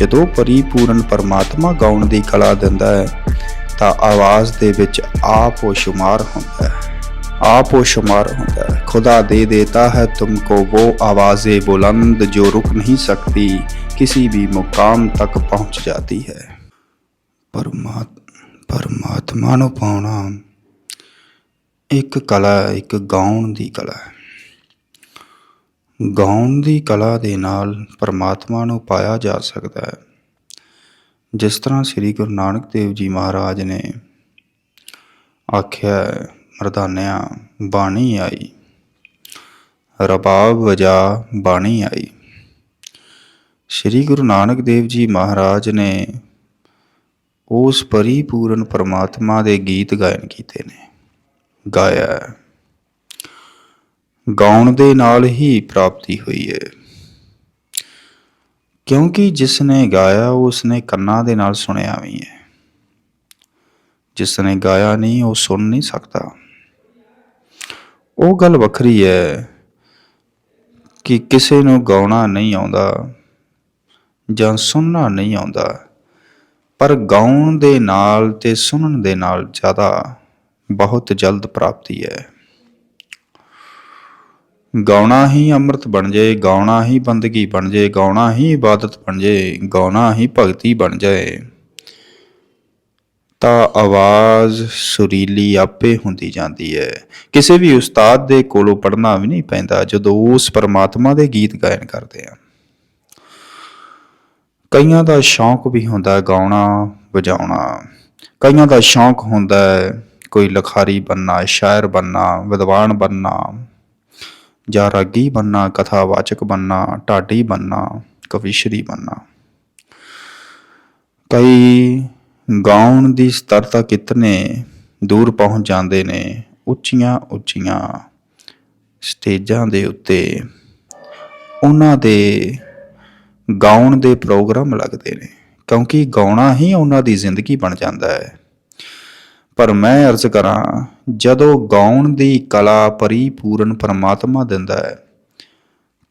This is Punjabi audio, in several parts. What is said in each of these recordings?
ਜਦੋਂ ਪਰਿਪੂਰਨ ਪਰਮਾਤਮਾ ਗਾਉਣ ਦੀ ਕਲਾ ਦਿੰਦਾ ਹੈ ਤਾਂ ਆਵਾਜ਼ ਦੇ ਵਿੱਚ ਆਪ ਉਹ ਸ਼ੁਮਾਰ ਹੁੰਦਾ ਹੈ आप वो शुमार होता है खुदा दे देता है तुमको वो आवाज़ें बुलंद जो रुक नहीं सकती किसी भी मुकाम तक पहुंच जाती है ਪਰਮਾਤ ਪਰਮਾਤਮਾ ਨੂੰ ਪਾਉਣਾ ਇੱਕ ਕਲਾ ਹੈ, ਇੱਕ ਗਾਉਣ ਦੀ ਕਲਾ ਹੈ ਗਾਉਣ ਦੀ ਕਲਾ ਦੇ ਨਾਲ ਪਰਮਾਤਮਾ ਨੂੰ ਪਾਇਆ ਜਾ ਸਕਦਾ ਹੈ। ਜਿਸ ਤਰ੍ਹਾਂ ਸ੍ਰੀ ਗੁਰੂ ਨਾਨਕ ਦੇਵ ਜੀ ਮਹਾਰਾਜ ਨੇ ਆਖਿਆ ਮਰਦਾਨਿਆ, ਬਾਣੀ ਆਈ। ਰਬਾਬ ਵਜਾ ਬਾਣੀ ਆਈ। ਸ੍ਰੀ ਗੁਰੂ ਨਾਨਕ ਦੇਵ ਜੀ ਮਹਾਰਾਜ ਨੇ ਉਸ ਪਰਿਪੂਰਨ ਪਰਮਾਤਮਾ ਦੇ ਗੀਤ ਗਾਇਨ ਕੀਤੇ ਨੇ। ਗਾਇਆ ਗਾਉਣ ਦੇ ਨਾਲ ਹੀ ਪ੍ਰਾਪਤੀ ਹੋਈ ਹੈ। ਕਿਉਂਕਿ ਜਿਸ ਨੇ ਗਾਇਆ ਉਸ ਨੇ ਕੰਨਾਂ ਦੇ ਨਾਲ ਸੁਣਿਆ ਵੀ ਹੈ। ਜਿਸ ਨੇ ਗਾਇਆ ਨਹੀਂ, ਉਹ ਸੁਣ ਨਹੀਂ ਸਕਦਾ। ਉਹ ਗੱਲ ਵੱਖਰੀ ਹੈ ਕਿ ਕਿਸੇ ਨੂੰ ਗਾਉਣਾ ਨਹੀਂ ਆਉਂਦਾ ਜਾਂ ਸੁਣਨਾ ਨਹੀਂ ਆਉਂਦਾ, ਪਰ ਗਾਉਣ ਦੇ ਨਾਲ ਤੇ ਸੁਣਨ ਦੇ ਨਾਲ ਜ਼ਿਆਦਾ ਬਹੁਤ ਜਲਦ ਪ੍ਰਾਪਤੀ ਹੈ। ਗਾਉਣਾ ਹੀ ਅੰਮ੍ਰਿਤ ਬਣ ਜਾਏ ਗਾਉਣਾ ਹੀ ਬੰਦਗੀ ਬਣ ਜਾਏ ਗਾਉਣਾ ਹੀ ਇਬਾਦਤ ਬਣ ਜਾਏ ਗਾਉਣਾ ਹੀ ਭਗਤੀ ਬਣ ਜਾਏ ਤਾਂ ਆਵਾਜ਼ ਸੁਰੀਲੀ ਆਪੇ ਹੁੰਦੀ ਜਾਂਦੀ ਹੈ। ਕਿਸੇ ਵੀ ਉਸਤਾਦ ਦੇ ਕੋਲੋਂ ਪੜ੍ਹਨਾ ਵੀ ਨਹੀਂ ਪੈਂਦਾ ਜਦੋਂ ਉਸ ਪਰਮਾਤਮਾ ਦੇ ਗੀਤ ਗਾਇਨ ਕਰਦੇ ਆ। ਕਈਆਂ ਦਾ ਸ਼ੌਂਕ ਵੀ ਹੁੰਦਾ ਗਾਉਣਾ, ਵਜਾਉਣਾ। ਕਈਆਂ ਦਾ ਸ਼ੌਂਕ ਹੁੰਦਾ ਹੈ ਕੋਈ ਲਖਾਰੀ ਬੰਨਾ ਸ਼ਾਇਰ ਬੰਨਾ ਵਿਦਵਾਨ ਬੰਨਾ ਜਾਂ ਰਾਗੀ ਬੰਨਾ, ਕਥਾਵਾਚਕ ਬੰਨਾ, ਢਾਡੀ ਬੰਨਾ, ਕਵਿਸ਼ਰੀ ਬੰਨਾ। ਕਈ ਗਾਉਣ ਦੀ ਸਤਰਤਾ ਕਿਤਨੇ ਦੂਰ ਪਹੁੰਚ ਜਾਂਦੇ ਨੇ, ਉੱਚੀਆਂ ਉੱਚੀਆਂ ਸਟੇਜਾਂ ਦੇ ਉੱਤੇ। ਉਹਨਾਂ ਦੇ ਗਾਉਣ ਦੇ ਪ੍ਰੋਗਰਾਮ ਲੱਗਦੇ ਨੇ, ਕਿਉਂਕਿ ਗਾਉਣਾ ਹੀ ਉਹਨਾਂ ਦੀ ਜ਼ਿੰਦਗੀ ਬਣ ਜਾਂਦਾ ਹੈ। ਪਰ ਮੈਂ ਅਰਜ਼ ਕਰਾਂ, ਜਦੋਂ ਗਾਉਣ ਦੀ ਕਲਾ ਪਰਿਪੂਰਨ ਪਰਮਾਤਮਾ ਦਿੰਦਾ ਹੈ,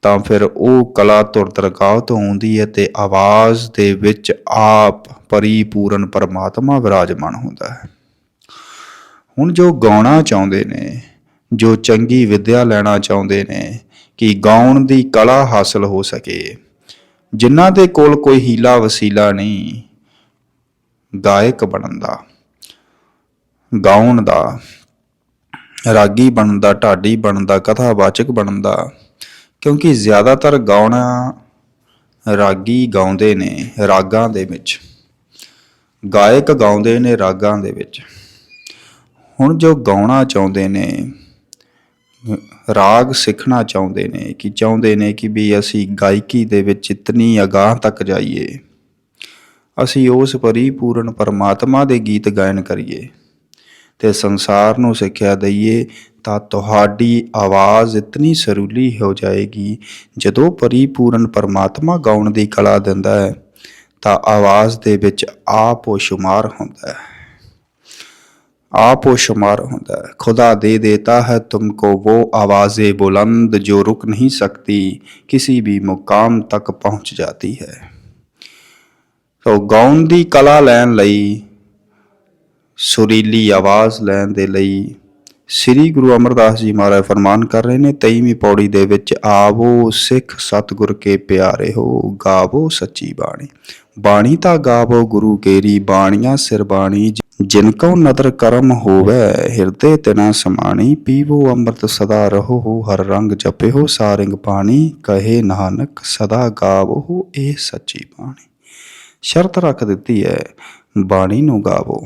ਤਾਂ ਫਿਰ ਉਹ ਕਲਾ ਤੁਰ ਦਰਗਾਹ ਤੋਂ ਆਉਂਦੀ ਹੈ ਤੇ ਆਵਾਜ਼ ਦੇ ਵਿੱਚ ਆਪ ਪਰਿਪੂਰਨ ਪਰਮਾਤਮਾ ਵਿਰਾਜਮਾਨ ਹੁੰਦਾ ਹੈ। ਹੁਣ ਜੋ ਗਾਉਣਾ ਚਾਹੁੰਦੇ ਨੇ, ਜੋ ਚੰਗੀ ਵਿੱਦਿਆ ਲੈਣਾ ਚਾਹੁੰਦੇ ਨੇ, ਕਿ ਗਾਉਣ ਦੀ ਕਲਾ ਹਾਸਲ ਹੋ ਸਕੇ, ਜਿਨ੍ਹਾਂ ਦੇ ਕੋਲ ਕੋਈ ਹੀਲਾ ਵਸੀਲਾ ਨਹੀਂ, ਗਾਇਕ ਬਣਨ ਦਾ। ਗਾਉਣ ਦਾ, ਰਾਗੀ ਬਣਨ ਦਾ ਢਾਡੀ ਬਣਨ ਦਾ ਕਥਾਵਾਚਕ ਬਣਨ ਦਾ ਕਿਉਂਕਿ ਜ਼ਿਆਦਾਤਰ ਗਾਉਣਾ ਰਾਗੀ ਗਾਉਂਦੇ ਨੇ ਰਾਗਾਂ ਦੇ ਵਿੱਚ। ਗਾਇਕ ਗਾਉਂਦੇ ਨੇ ਰਾਗਾਂ ਦੇ ਵਿੱਚ। ਹੁਣ ਜੋ ਗਾਉਣਾ ਚਾਹੁੰਦੇ ਨੇ, ਰਾਗ ਸਿੱਖਣਾ ਚਾਹੁੰਦੇ ਨੇ, ਕਿ ਚਾਹੁੰਦੇ ਨੇ ਕਿ ਵੀ ਅਸੀਂ ਗਾਇਕੀ ਦੇ ਵਿੱਚ ਇਤਨੀ ਅਗਾਹ ਤੱਕ ਜਾਈਏ, ਅਸੀਂ ਉਸ ਪਰਿਪੂਰਨ ਪਰਮਾਤਮਾ ਦੇ ਗੀਤ ਗਾਇਨ ਕਰੀਏ। ਤੇ ਸੰਸਾਰ ਨੂੰ ਸਿੱਖਿਆ ਦਈਏ ਤਾਂ ਤੁਹਾਡੀ ਆਵਾਜ਼ ਇਤਨੀ ਸਰੂਲੀ ਹੋ ਜਾਏਗੀ ਜਦੋਂ ਪਰਿਪੂਰਨ ਪਰਮਾਤਮਾ ਗਾਉਣ ਦੀ ਕਲਾ ਦਿੰਦਾ ਹੈ ਤਾਂ ਆਵਾਜ਼ ਦੇ ਵਿੱਚ ਆਪ ਉਹ ਸ਼ੁਮਾਰ ਹੁੰਦਾ ਹੈ आप वो शुमार होता है खुदा दे देता है तुमको वो आवाज़ें बुलंद जो रुक नहीं सकती किसी भी मुकाम तक पहुंच जाती है ਸੋ ਗਾਉਣ ਦੀ ਕਲਾ ਲੈਣ ਲਈ ਸੁਰੀਲੀ ਆਵਾਜ਼ ਲੈਣ ਦੇ ਲਈ ਸ੍ਰੀ ਗੁਰੂ ਅਮਰਦਾਸ ਜੀ ਮਹਾਰਾਜ ਫਰਮਾਨ ਕਰ ਰਹੇ ਨੇ 23ਵੀਂ ਪੌੜੀ ਦੇ ਵਿੱਚ ਆਵੋ ਸਿੱਖ ਸਤਿਗੁਰ ਕੇ ਪਿਆਰੇ ਹੋ, ਗਾਵੋ ਸੱਚੀ ਬਾਣੀ। ਬਾਣੀ ਤਾਂ ਗਾਵੋ ਗੁਰੂ ਕੇਰੀ, ਬਾਣੀਆਂ ਸਿਰ ਬਾਣੀ, ਜਿਨ ਕਉ ਨਦਰ ਕਰਮ ਹੋਵੇ, ਹਿਰਦੇ ਤਿਨਾ ਸਮਾਣੀ, ਪੀਵੋ ਅੰਮ੍ਰਿਤ ਸਦਾ ਰਹੋ ਹੋ ਹਰ ਰੰਗ ਜਪਿਓ ਸਾਰਿੰਗ ਬਾਣੀ ਕਹੇ ਨਾਨਕ ਸਦਾ ਗਾਵੋ ਇਹ ਸੱਚੀ ਬਾਣੀ। ਸ਼ਰਤ ਰੱਖ ਦਿੱਤੀ ਹੈ, ਬਾਣੀ ਨੂੰ ਗਾਵੋ।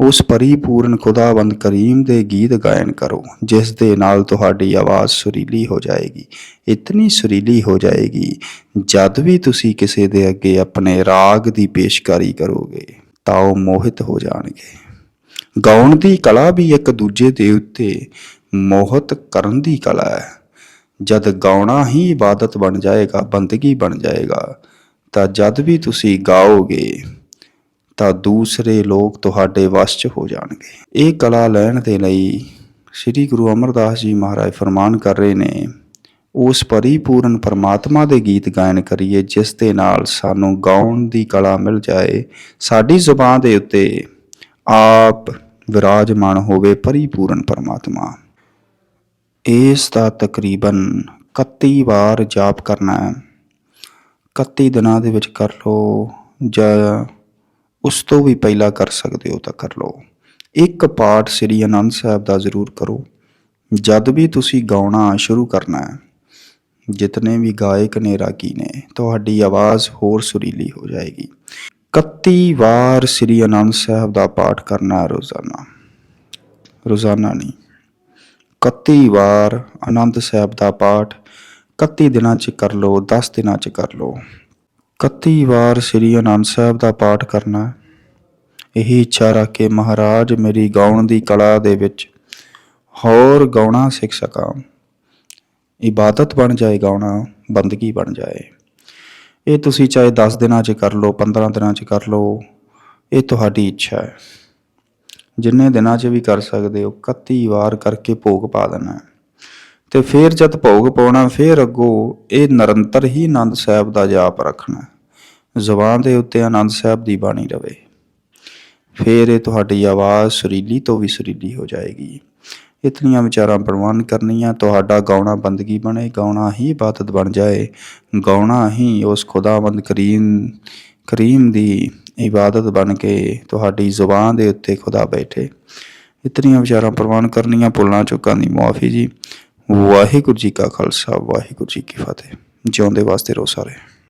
ਉਸ ਪਰਿਪੂਰਨ ਖੁਦਾਵੰਦ ਕਰੀਮ ਦੇ ਗੀਤ ਗਾਇਨ ਕਰੋ, ਜਿਸ ਦੇ ਨਾਲ ਤੁਹਾਡੀ ਆਵਾਜ਼ ਸੁਰੀਲੀ ਹੋ ਜਾਏਗੀ। ਇਤਨੀ ਸੁਰੀਲੀ ਹੋ ਜਾਏਗੀ ਜਦ ਵੀ ਤੁਸੀਂ ਕਿਸੇ ਦੇ ਅੱਗੇ ਆਪਣੇ ਰਾਗ ਦੀ ਪੇਸ਼ਕਾਰੀ ਕਰੋਗੇ, ਤਾਂ ਉਹ ਮੋਹਿਤ ਹੋ ਜਾਣਗੇ। ਗਾਉਣ ਦੀ ਕਲਾ ਵੀ ਇੱਕ ਦੂਜੇ ਦੇ ਉੱਤੇ ਮੋਹਿਤ ਕਰਨ ਦੀ ਕਲਾ ਹੈ। ਜਦ ਗਾਉਣਾ ਹੀ ਇਬਾਦਤ ਬਣ ਜਾਏਗਾ, ਬੰਦਗੀ ਬਣ ਜਾਏਗਾ, ਤਾਂ ਜਦ ਵੀ ਤੁਸੀਂ ਗਾਓਗੇ ਤਾਂ ਦੂਸਰੇ ਲੋਕ ਤੁਹਾਡੇ ਵਸ 'ਚ ਹੋ ਜਾਣਗੇ। ਇਹ ਕਲਾ ਲੈਣ ਦੇ ਲਈ ਸ੍ਰੀ ਗੁਰੂ ਅਮਰਦਾਸ ਜੀ ਮਹਾਰਾਜ ਫਰਮਾਨ ਕਰ ਰਹੇ ਨੇ, ਉਸ ਪਰਿਪੂਰਨ ਪਰਮਾਤਮਾ ਦੇ ਗੀਤ ਗਾਇਨ ਕਰੀਏ, ਜਿਸ ਦੇ ਨਾਲ ਸਾਨੂੰ ਗਾਉਣ ਦੀ ਕਲਾ ਮਿਲ ਜਾਏ। ਸਾਡੀ ਜ਼ੁਬਾਨ ਦੇ ਉੱਤੇ ਆਪ ਵਿਰਾਜਮਾਨ ਹੋਵੇ ਪਰਿਪੂਰਨ ਪਰਮਾਤਮਾ। ਇਸ ਦਾ ਤਕਰੀਬਨ 31 ਵਾਰ ਜਾਪ ਕਰਨਾ ਹੈ। 31 ਦਿਨਾਂ ਦੇ ਵਿੱਚ ਕਰ ਲਓ, ਜਾਂ ਉਸ ਤੋਂ ਵੀ ਪਹਿਲਾਂ ਕਰ ਸਕਦੇ ਹੋ ਤਾਂ ਕਰ ਲਓ। ਇੱਕ ਪਾਠ ਸ੍ਰੀ ਅਨੰਦ ਸਾਹਿਬ ਦਾ ਜ਼ਰੂਰ ਕਰੋ। ਜਦ ਵੀ ਤੁਸੀਂ ਗਾਉਣਾ ਸ਼ੁਰੂ ਕਰਨਾ ਹੈ, ਜਿਤਨੇ ਵੀ ਗਾਇਕ ਨੇ, ਰਾਗੀ ਨੇ, ਤੁਹਾਡੀ ਆਵਾਜ਼ ਹੋਰ ਸੁਰੀਲੀ ਹੋ ਜਾਏਗੀ। 31 ਵਾਰ ਸ੍ਰੀ ਅਨੰਦ ਸਾਹਿਬ ਦਾ ਪਾਠ ਕਰਨਾ ਰੋਜ਼ਾਨਾ। ਰੋਜ਼ਾਨਾ ਨਹੀਂ। 31 ਵਾਰ ਆਨੰਦ ਸਾਹਿਬ ਦਾ ਪਾਠ 31 ਦਿਨਾਂ 'ਚ ਕਰ ਲਓ 10 ਦਿਨਾਂ 'ਚ ਕਰ ਲਓ। 31 ਵਾਰ ਸ੍ਰੀ ਅਨੰਦ ਸਾਹਿਬ ਦਾ ਪਾਠ ਕਰਨਾ ਇਹੀ ਇੱਛਾ ਰੱਖ ਕੇ ਮਹਾਰਾਜ ਮੇਰੀ ਗਾਉਣ ਦੀ ਕਲਾ ਦੇ ਵਿੱਚ ਹੋਰ ਗਾਉਣਾ ਸਿੱਖ ਸਕਾਂ। ਇਬਾਦਤ ਬਣ ਜਾਏ ਗਾਉਣਾ, ਬੰਦਗੀ ਬਣ ਜਾਏ। ਇਹ ਤੁਸੀਂ ਚਾਹੇ 10 ਦਿਨਾਂ 'ਚ ਕਰ ਲਓ 15 ਦਿਨਾਂ 'ਚ ਕਰ ਲਓ, ਇਹ ਤੁਹਾਡੀ ਇੱਛਾ ਹੈ। ਜਿੰਨੇ ਦਿਨਾਂ 'ਚ ਵੀ ਕਰ ਸਕਦੇ ਹੋ 31 ਵਾਰ ਕਰਕੇ ਭੋਗ ਪਾ ਦੇਣਾ ਤੇ ਫਿਰ ਜਦ ਭੋਗ ਪਾਉਣਾ, ਫਿਰ ਅੱਗੋਂ ਇਹ ਨਿਰੰਤਰ ਹੀ ਆਨੰਦ ਸਾਹਿਬ ਦਾ ਜਾਪ ਰੱਖਣਾ। ਜ਼ੁਬਾਨ ਦੇ ਉੱਤੇ ਆਨੰਦ ਸਾਹਿਬ ਦੀ ਬਾਣੀ ਰਵੇ। ਫਿਰ ਇਹ ਤੁਹਾਡੀ ਆਵਾਜ਼ ਸੁਰੀਲੀ ਤੋਂ ਵੀ ਸੁਰੀਲੀ ਹੋ ਜਾਏਗੀ। ਇਤਨੀਆਂ ਵਿਚਾਰਾਂ ਪ੍ਰਵਾਨ ਕਰਨੀਆਂ, ਤੁਹਾਡਾ ਗਾਉਣਾ ਬੰਦਗੀ ਬਣੇ, ਗਾਉਣਾ ਹੀ ਇਬਾਦਤ ਬਣ ਜਾਏ, ਗਾਉਣਾ ਹੀ ਉਸ ਖੁਦਾਵੰਦ ਕਰੀਮ ਕਰੀਮ ਦੀ ਇਬਾਦਤ ਬਣ ਕੇ ਤੁਹਾਡੀ ਜ਼ੁਬਾਨ ਦੇ ਉੱਤੇ ਖੁਦਾ ਬੈਠੇ। ਇਤਨੀਆਂ ਵਿਚਾਰਾਂ ਪ੍ਰਵਾਨ ਕਰਨੀਆਂ, ਭੁੱਲਾਂ ਚੁੱਕਾਂ ਦੀ ਮੁਆਫੀ ਜੀ। ਵਾਹਿਗੁਰੂ ਜੀ ਕਾ ਖਾਲਸਾ ਵਾਹਿਗੁਰੂ ਜੀ ਕੀ ਫਤਿਹ। ਜਿਉਂਦੇ ਵਾਸਤੇ ਰੋ ਸਾਰੇ।